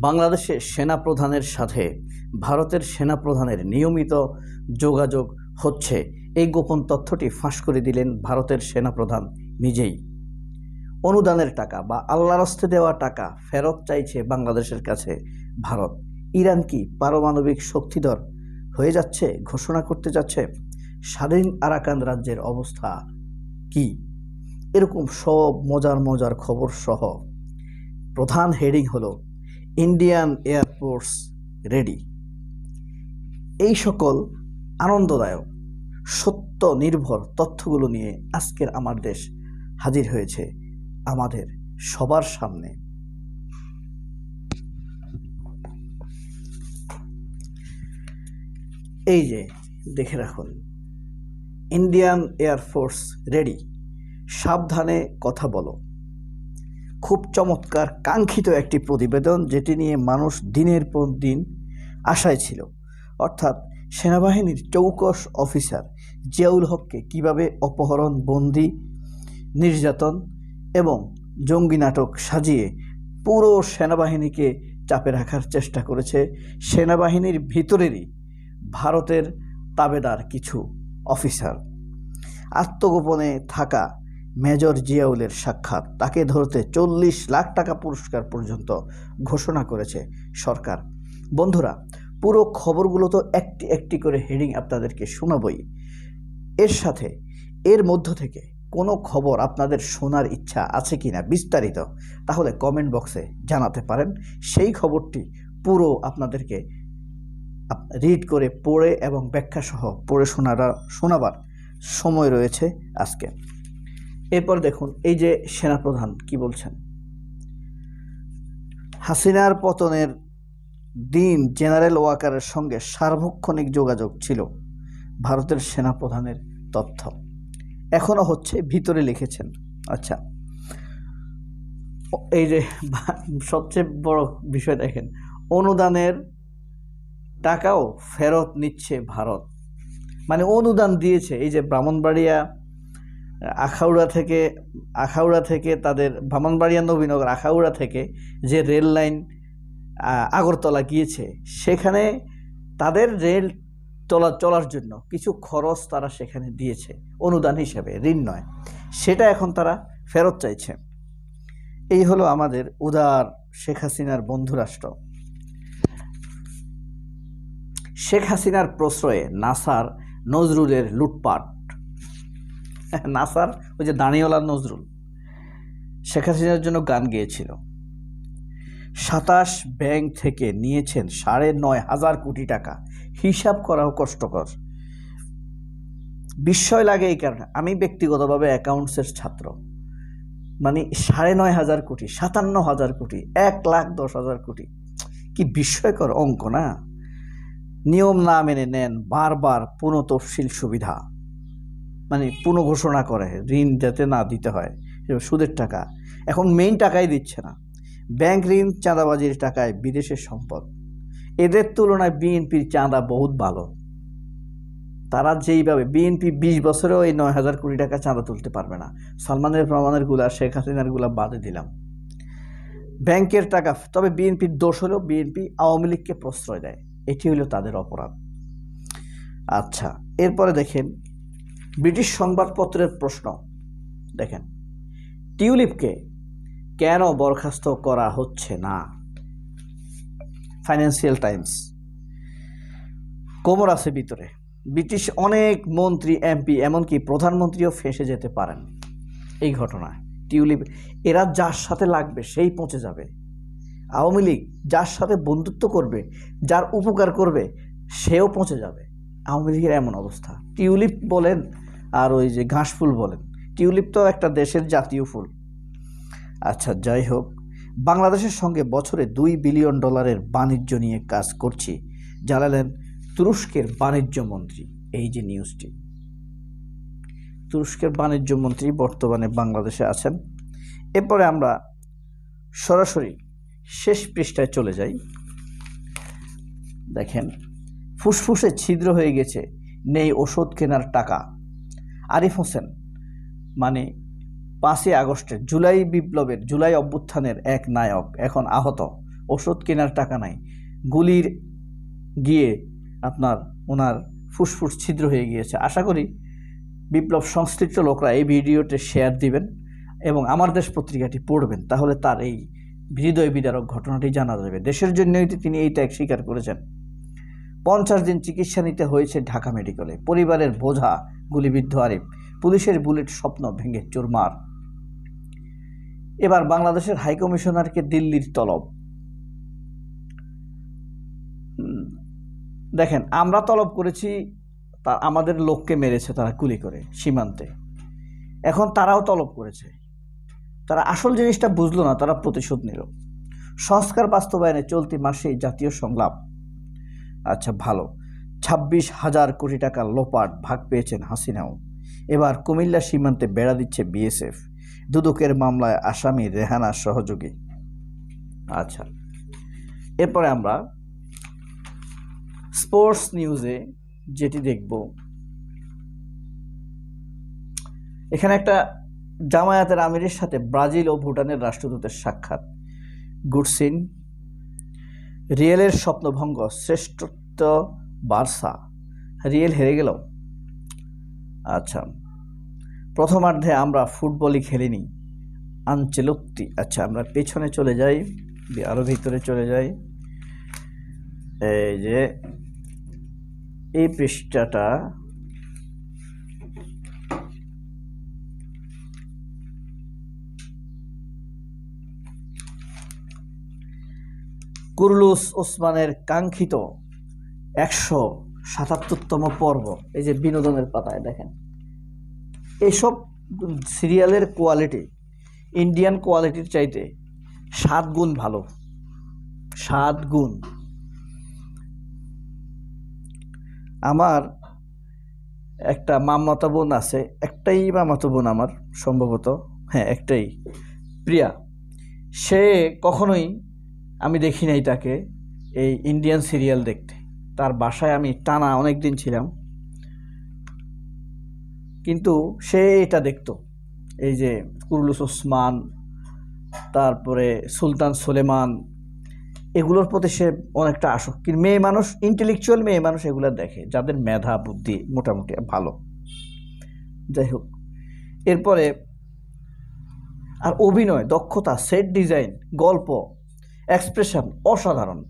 বাংলাদেশের সেনাপ্রধানের সাথে ভারতের সেনাপ্রধানের নিয়মিত যোগাযোগ হচ্ছে। এই গোপন তথ্যটি ফাঁস করে দিলেন ভারতের সেনাপ্রধান নিজেই। অনুদানের টাকা বা আল্লাহর হস্তে দেওয়া টাকা ফেরত চাইছে বাংলাদেশের কাছে ভারত। ইরান কি পারমাণবিক শক্তিধর হয়ে যাচ্ছে, ঘোষণা করতে যাচ্ছে? স্বাধীন আরাকান রাজ্যের অবস্থা কি? এরকম সব মজার মজার খবর সহ প্রধান হেডিং হলো ইন্ডিয়ান এয়ারফোর্স রেডি এই সকল আনন্দদায়ক, সত্য নির্ভর তথ্যগুলো নিয়ে আজকের আমার দেশ হাজির হয়েছে আমাদের সবার সামনে। এই যে, দেখে রাখুন ইন্ডিয়ান এয়ারফোর্স রেডি সাবধানে কথা বলো। খুব চমৎকার, কাঙ্ক্ষিত একটি প্রতিবেদন যেটি নিয়ে মানুষ দিনের পর দিন আশায় ছিল। অর্থাৎ সেনাবাহিনীর চৌকস অফিসার জিয়াউল হককে কীভাবে অপহরণ, বন্দি, নির্যাতন এবং জঙ্গি নাটক সাজিয়ে পুরো সেনাবাহিনীকে চাপে রাখার চেষ্টা করেছে, সেনাবাহিনীর ভিতরেরই ভারতের তাবেদার কিছু অফিসার। আত্মগোপনে থাকা মেজর জিয়াউলের সাক্ষাৎ। তাকে ধরতে চল্লিশ লাখ টাকা পুরস্কার পর্যন্ত ঘোষণা করেছে সরকার। বন্ধুরা, পুরো খবরগুলো তো একটি একটি করে হেডিং আপনাদেরকে শোনাবই। এর সাথে, এর মধ্য থেকে কোনো খবর আপনাদের শোনার ইচ্ছা আছে কি না বিস্তারিত, তাহলে কমেন্ট বক্সে জানাতে পারেন। সেই খবরটি পুরো আপনাদেরকে রিড করে পড়ে এবং ব্যাখ্যাসহ পড়ে শোনার, শোনাবার সময় রয়েছে আজকে। এরপর দেখুন, এই যে সেনাপ্রধান কি বলছেন? হাসিনার পতনের দিন জেনারেল ওয়াকারের সঙ্গে সার্বক্ষণিক যোগাযোগ ছিল ভারতের সেনাপ্রধানের তথ্য। এখনও হচ্ছে, ভিতরে লিখেছেন। আচ্ছা এই যে সবচেয়ে বড় বিষয় দেখেন, অনুদানের টাকাও ফেরত নিচ্ছে ভারত। মানে অনুদান দিয়েছে, এই যে ব্রাহ্মণবাড়িয়া আখাউড়া থেকে আখাউড়া থেকে তাদের ব্রাহ্মণবাড়িয়া নবীনগর আখাউড়া থেকে যে রেল লাইন আগরতলা গিয়েছে, সেখানে তাদের রেল চলা, চলার জন্য কিছু খরচ তারা সেখানে দিয়েছে, অনুদান হিসেবে, ঋণ নয়। সেটা এখন তারা ফেরত চাইছে। এই হলো আমাদের উদার শেখ হাসিনার বন্ধুরাষ্ট্র। শেখ হাসিনার প্রশ্রয়ে নাসার নজরুলের লুটপাট। নাসার ওই যে দাঁড়িওয়ালা নজরুল। শেখ হাসিনার জন্য গান গেয়েছিল। সাতাশ ব্যাংক থেকে নিয়েছেন সাড়ে নয় হাজার কোটি টাকা। হিসাব করাও কষ্টকর। বিস্ময় লাগে এই কারণে। আমি ব্যক্তিগতভাবে অ্যাকাউন্টসের ছাত্র। মানে সাড়ে নয় হাজার কোটি, সাতান্ন হাজার কোটি, এক লাখ দশ হাজার কোটি। কি বিস্ময়কর অঙ্ক না? নিয়ম না মেনে নেন বারবার পুনঃ তফসিল সুবিধা। মানে পুনঃঘোষণা করে, ঋণ যাতে না দিতে হয় সুদের টাকা। এখন মেইন টাকাই দিচ্ছে না। ব্যাংক ঋণ চাঁদাবাজির টাকায় বিদেশের সম্পদ। এদের তুলনায় বিএনপির চাঁদা বহুত ভালো। তারা যেইভাবে বিএনপি বিশ বছরেও এই নয় হাজার কোটি টাকা চাঁদা তুলতে পারবে না। সালমানের প্রমাণেরগুলা, শেখ হাসিনারগুলা বাদে দিলাম। ব্যাংকের টাকা, তবে বিএনপির দোষ হলেও বিএনপি আওয়ামী লীগকে প্রশ্রয় দেয়। এটি হলো তাদের অপরাধ। আচ্ছা এরপরে দেখেন ব্রিটিশ সংবাদপত্রের প্রশ্ন। দেখেন, টিউলিপকে কেন বরখাস্ত করা হচ্ছে না? ফাইন্যান্সিয়াল টাইমস কোমর আছে ভিতরে। ব্রিটিশ অনেক মন্ত্রী, এমপি, এমনকি প্রধানমন্ত্রীও ফেসে যেতে পারেন এই ঘটনায়। টিউলিপ, এরা যার সাথে লাগবে সেই পৌঁছে যাবে। আওয়ামী লীগ যার সাথে বন্ধুত্ব করবে, যার উপকার করবে, সেও পৌঁছে যাবে। আওয়ামী লীগের এমন অবস্থা। টিউলিপ বলেন আর ওই যে ঘাস ফুল বলেন। টিউলিপ তো একটা দেশের জাতীয় ফুল। আচ্ছা যাই হোক। বাংলাদেশের সঙ্গে বছরে দুই বিলিয়ন ডলারের বাণিজ্য নিয়ে কাজ করছি, জানালেন তুরস্কের বাণিজ্য মন্ত্রী। এই যে নিউজটি। তুরস্কের বাণিজ্য মন্ত্রী বর্তমানে বাংলাদেশে আছেন। এরপরে আমরা সরাসরি শেষ পৃষ্ঠায় চলে যাই। দেখেন, ফুসফুসে ছিদ্র হয়ে গেছে, নেই ওষুধ কেনার টাকা। আরিফ হোসেন মানে পাঁচই আগস্টের জুলাই বিপ্লবের, জুলাই অভ্যুত্থানের এক নায়ক, এখন আহত, ওষুধ কেনার টাকা নাই, গুলির গিয়ে আপনার ওনার ফুসফুস ছিদ্র হয়ে গিয়েছে। আশা করি বিপ্লব সংশ্লিষ্ট লোকরা এই ভিডিওতে শেয়ার দিবেন এবং আমার দেশ পত্রিকাটি পড়বেন, তাহলে তার এই হৃদয় বিদারক ঘটনাটি জানা যাবে। দেশের জন্যই তিনি এই ত্যাগ স্বীকার করেছেন। পঞ্চাশ দিন চিকিৎসা নিতে হয়েছে ঢাকা মেডিকেলে। পরিবারের বোঝা, গুলিবিদ্ধ আরিফ। পুলিশের বুলেট স্বপ্ন ভেঙে চুরমার। এবার বাংলাদেশের হাইকমিশনারকে দিল্লির তলব। দেখেন, আমরা তলব করেছি, তা আমাদের লোককে মেরেছে তারা গুলি করে, সীমান্তে। এখন তারাও তলব করেছে। তারা আসল জিনিসটা বুঝলো না, তারা প্রতিশোধ নিল। সংস্কার বাস্তবায়নে চলতি মাসেই জাতীয় সংলাপ। আচ্ছা ভালো। ছাব্বিশ হাজার কোটি টাকা লোপাট ভাগ পেয়েছেন হাসিনাও। এবার কুমিল্লা সীমান্তে বেড়া দিচ্ছে বিএসএফ। দুদকের মামলায় আসামি রেহানা সহযোগী। আচ্ছা এরপরে আমরা স্পোর্টস নিউজে যেটি দেখব। এখানে একটা জামায়াতের আমিরের সাথে ব্রাজিল ও ভুটানের রাষ্ট্রদূতের সাক্ষাৎ। গুডসিন রিয়েলের স্বপ্নভঙ্গ শ্রেষ্ঠত্ব বার্সা। রিয়েল হেরে গেল আচ্ছা প্রথমার্ধে আমরা ফুটবলই খেলিনি। আনচেলত্তি আচ্ছা আমরা পেছনে চলে যাই আরও ভিতরে চলে যাই। এই যে, এই পৃষ্ঠাটা কুরলুস ওসমানের কাঙ্ক্ষিত একশো সাতাত্তরতম পর্ব। এই যে বিনোদনের পাতায় দেখেন। এইসব সিরিয়ালের কোয়ালিটি, ইন্ডিয়ান কোয়ালিটির চাইতে সাত গুণ ভালো। সাত গুণ। আমার একটা মামাতো বোন আছে, একটাই মামাতো বোন আমার সম্ভবত। হ্যাঁ একটাই। প্রিয়া। সে কখনোই আমি দেখি নাই তাকে এই ইন্ডিয়ান সিরিয়াল দেখতে। তার বাসায় আমি টানা অনেক দিন ছিলাম। কিন্তু সে এটা দেখতো। এই যে কুরলুস ওসমান, তারপরে সুলতান সুলেমান, এগুলোর প্রতি সে অনেকটা আসক্তি। মেয়ে মানুষ ইন্টেলেকচুয়াল মেয়ে মানুষ এগুলো দেখে, যাদের মেধা, বুদ্ধি মোটামুটি ভালো। যাই হোক, এরপরে আর অভিনয়, দক্ষতা সেট ডিজাইন গল্প এক্সপ্রেশন অসাধারণ।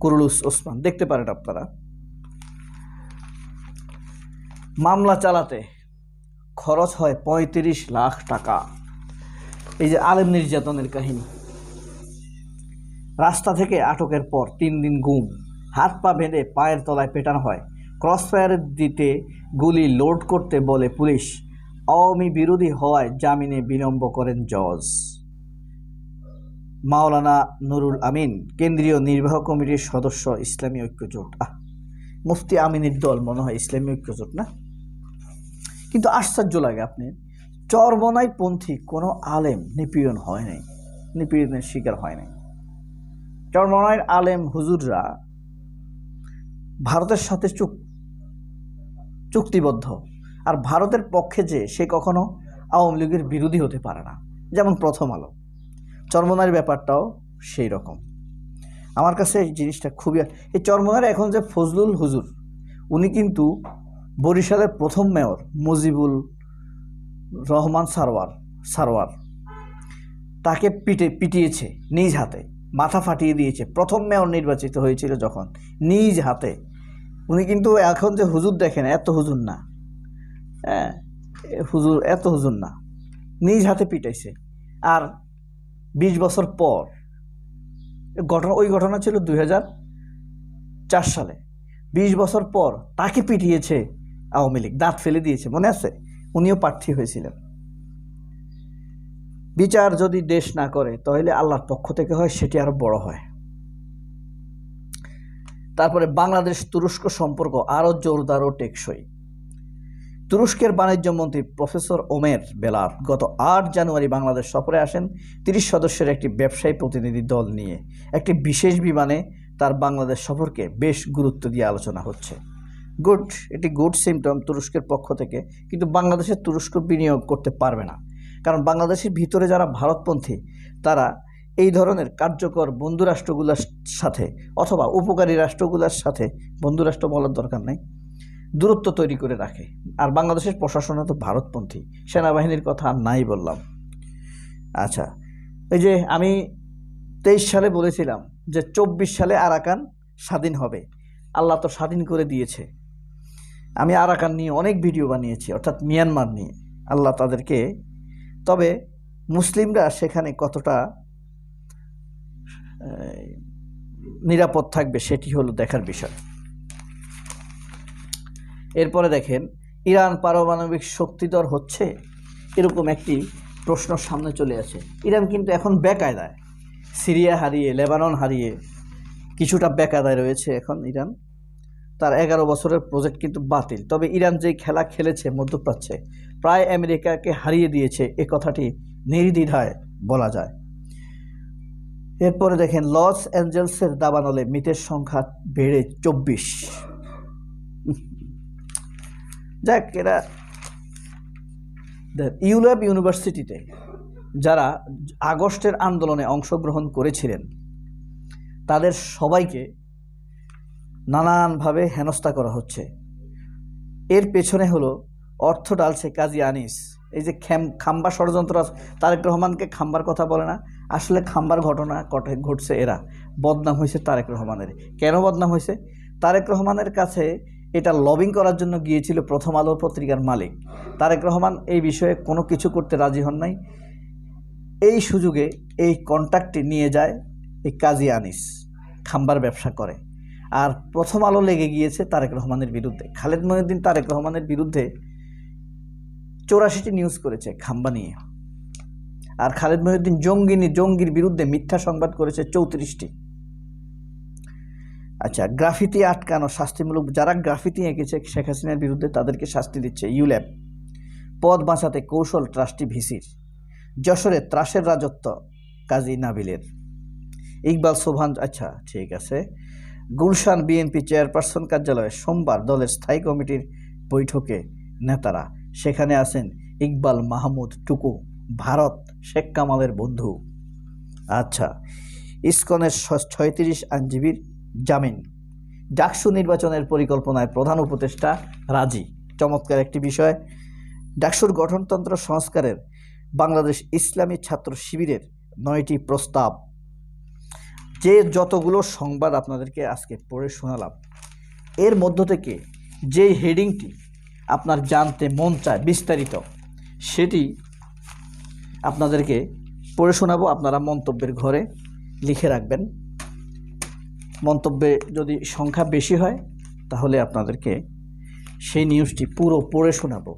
কুরুলুস ওসমান, দেখতে পারেন আপনারা। মামলা চালাতে খরচ হয় পঁয়ত্রিশ লাখ টাকা। এই যে আলেম নির্যাতনের কাহিনী। রাস্তা থেকে আটকের পর তিন দিন গুম হাত পা বেঁধে পায়ের তলায় পেটানো হয়। ক্রসফায়ার দিতে গুলি লোড করতে বলে পুলিশ। আওয়ামী বিরোধী হওয়ায় জামিনে বিলম্ব করেন জজ। মাওলানা নুরুল আমিন, কেন্দ্রীয় নির্বাহ কমিটির সদস্য, ইসলামী ঐক্যজোট। আহ, মুফতি আমিনের দল মনে হয় ইসলামী ঐক্যজোট না? কিন্তু আশ্চর্য লাগে আপনি, চরমনাই পন্থী কোনো আলেম নিপীড়ন হয় নাই, নিপীড়নের শিকার হয় নাই। চরমনাইয়ের আলেম হুজুররা ভারতের সাথে চুক, চুক্তিবদ্ধ, আর ভারতের পক্ষে যে সে কখনো আওয়ামী লীগের বিরোধী হতে পারে না, যেমন প্রথম আলো। চর্মনার ব্যাপারটাও সেই রকম। আমার কাছে এই জিনিসটা খুবই, এই চর্মনার এখন যে ফজলুল হুজুর, উনি কিন্তু বরিশালের প্রথম মেয়র, মুজিবুল রহমান সারওয়ার সারওয়ার। তাকে পিটে, পিটিয়েছে নিজ হাতে, মাথা ফাটিয়ে দিয়েছে। প্রথম মেয়র নির্বাচিত হয়েছিল যখন, নিজ হাতে। উনি কিন্তু এখন যে হুজুর দেখেন, এত হুজুর না। হ্যাঁ হুজুর, এত হুজুর না। নিজ হাতে পিটাইছে। আর বিশ বছর পর। ঘটনা, ওই ঘটনা ছিল দুই সালে। বিশ বছর পর তাকে পিটিয়েছে আওয়ামী লীগ, দাঁত ফেলে দিয়েছে, মনে আছে? উনিও প্রার্থী হয়েছিলেন। বিচার যদি দেশ না করে, তাহলে আল্লাহর পক্ষ থেকে হয়, সেটি আরও বড় হয়। তারপরে বাংলাদেশ তুরস্ক সম্পর্ক আরও জোরদার ও টেকসই। তুরস্কের বাণিজ্য মন্ত্রী প্রফেসর ওমের বেলার গত আট জানুয়ারি বাংলাদেশ সফরে আসেন। তিরিশ সদস্যের একটি ব্যবসায়ী প্রতিনিধি দল নিয়ে। একটি বিশেষ বিমানে তার বাংলাদেশ সফরকে বেশ গুরুত্ব দিয়ে আলোচনা হচ্ছে। গুড এটি গুড সিমটম তুরস্কের পক্ষ থেকে, কিন্তু বাংলাদেশে তুরস্ক বিনিয়োগ করতে পারবে না। কারণ বাংলাদেশের ভিতরে যারা ভারতপন্থী, তারা এই ধরনের কার্যকর বন্ধুরাষ্ট্রগুলোর সাথে অথবা উপকারী রাষ্ট্রগুলোর সাথে বন্ধুরাষ্ট্র বলার দরকার নেই। দূরত্ব তৈরি করে রাখে। আর বাংলাদেশের প্রশাসনে তো ভারতপন্থী। সেনাবাহিনীর কথা নাই বললাম। আচ্ছা এই যে আমি তেইশ সালে বলেছিলাম যে চব্বিশ সালে আরাকান স্বাধীন হবে। আল্লাহ তো স্বাধীন করে দিয়েছে। আমি আরাকান নিয়ে অনেক ভিডিও বানিয়েছি, অর্থাৎ মিয়ানমার নিয়ে। আল্লাহ তাদেরকে, তবে মুসলিমরা সেখানে কতটা নিরাপদ থাকবে সেটি হলো দেখার বিষয়। এরপরে দেখেন, ইরান পারমাণবিক শক্তিধর হচ্ছে? এরকম একটি প্রশ্ন সামনে চলে আসে। ইরান কিন্তু এখন বেকায়দায়। সিরিয়া হারিয়ে, লেবানন হারিয়ে কিছুটা বেকায়দায় রয়েছে এখন ইরান। তার এগারো বছরের প্রজেক্ট কিন্তু বাতিল। তবে ইরান যেই খেলা খেলেছে মধ্যপ্রাচ্যে, প্রায় আমেরিকাকে হারিয়ে দিয়েছে, এ কথাটি নির্দ্বিধায় বলা যায়। এরপরে দেখেন, লস অ্যাঞ্জেলসের দাবানলে মৃতের সংখ্যা বেড়ে চব্বিশ। যাক, এরা ইউল্যাব ইউনিভার্সিটিতে যারা আগস্টের আন্দোলনে অংশগ্রহণ করেছিলেন, তাদের সবাইকে নানানভাবে হেনস্থা করা হচ্ছে। এর পেছনে হলো অর্থ ডালছে কাজী আনিস। এই যে খ্যাম খাম্বা ষড়যন্ত্র তারেক রহমানকে খাম্বার কথা বলে না, আসলে খাম্বার ঘটনা ঘটে, ঘটছে এরা। বদনাম হয়েছে তারেক রহমানের। কেন বদনাম হয়েছে? তারেক রহমানের কাছে এটা লবিং করার জন্য গিয়েছিল প্রথম আলো পত্রিকার মালিক। তারেক রহমান এই বিষয়ে কোনো কিছু করতে রাজি হন নাই। এই সুযোগে এই কন্ট্যাক্টটি নিয়ে যায় এই কাজী আনিস, খাম্বার ব্যবসা করে। আর প্রথম আলো লেগে গিয়েছে তারেক রহমানের বিরুদ্ধে। খালেদ মহিউদ্দিন তারেক রহমানের বিরুদ্ধে চৌরাশিটি নিউজ করেছে খাম্বা নিয়ে। আর খালেদ মহিউদ্দিন জঙ্গি নি- জঙ্গির বিরুদ্ধে মিথ্যা সংবাদ করেছে চৌত্রিশটি। আচ্ছা গ্রাফিতি আটকানো, শাস্তিমূলক যারা গ্রাফিতি এঁকেছে, শেখ হাসিনার বিরুদ্ধে তাদেরকে শাস্তি দিচ্ছে ইউল্যাব পদ বাঁচাতে কৌশল ট্রাস্টি ভিসির। যশোরে ত্রাসের রাজত্ব, কাজী নাবিলের। ইকবাল সোভান আচ্ছা ঠিক আছে। গুলশান বিএনপি চেয়ারপারসন কার্যালয়ে সোমবার দলের স্থায়ী কমিটির বৈঠকে নেতারা, সেখানে আছেন ইকবাল মাহমুদ টুকু, ভারত শেখ কামালের বন্ধু। আচ্ছা ইসকনের ছয়ত্রিশ আইনজীবীর জামিন। ডাকসু নির্বাচনের পরিকল্পনায় প্রধান উপদেষ্টা রাজি। চমৎকার একটি বিষয়। ডাকসুর গঠনতন্ত্র সংস্কারের বাংলাদেশ ইসলামী ছাত্র শিবিরের নয়টি প্রস্তাব। যে যতগুলো সংবাদ আপনাদেরকে আজকে পড়ে শোনালাম, এর মধ্য থেকে যেই হেডিংটি আপনার জানতে মন চায় বিস্তারিত, সেটি আপনাদেরকে পড়ে শোনাবো। আপনারা মন্তব্যের ঘরে লিখে রাখবেন। মন্তব্যে যদি সংখ্যা বেশি হয়, তাহলে আপনাদেরকে সেই নিউজটি পুরো পড়ে শোনাবো।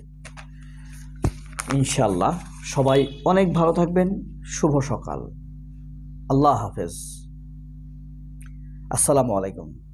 ইনশাল্লাহ সবাই অনেক ভালো থাকবেন। শুভ সকাল। আল্লাহ হাফেজ। আসসালামু আলাইকুম।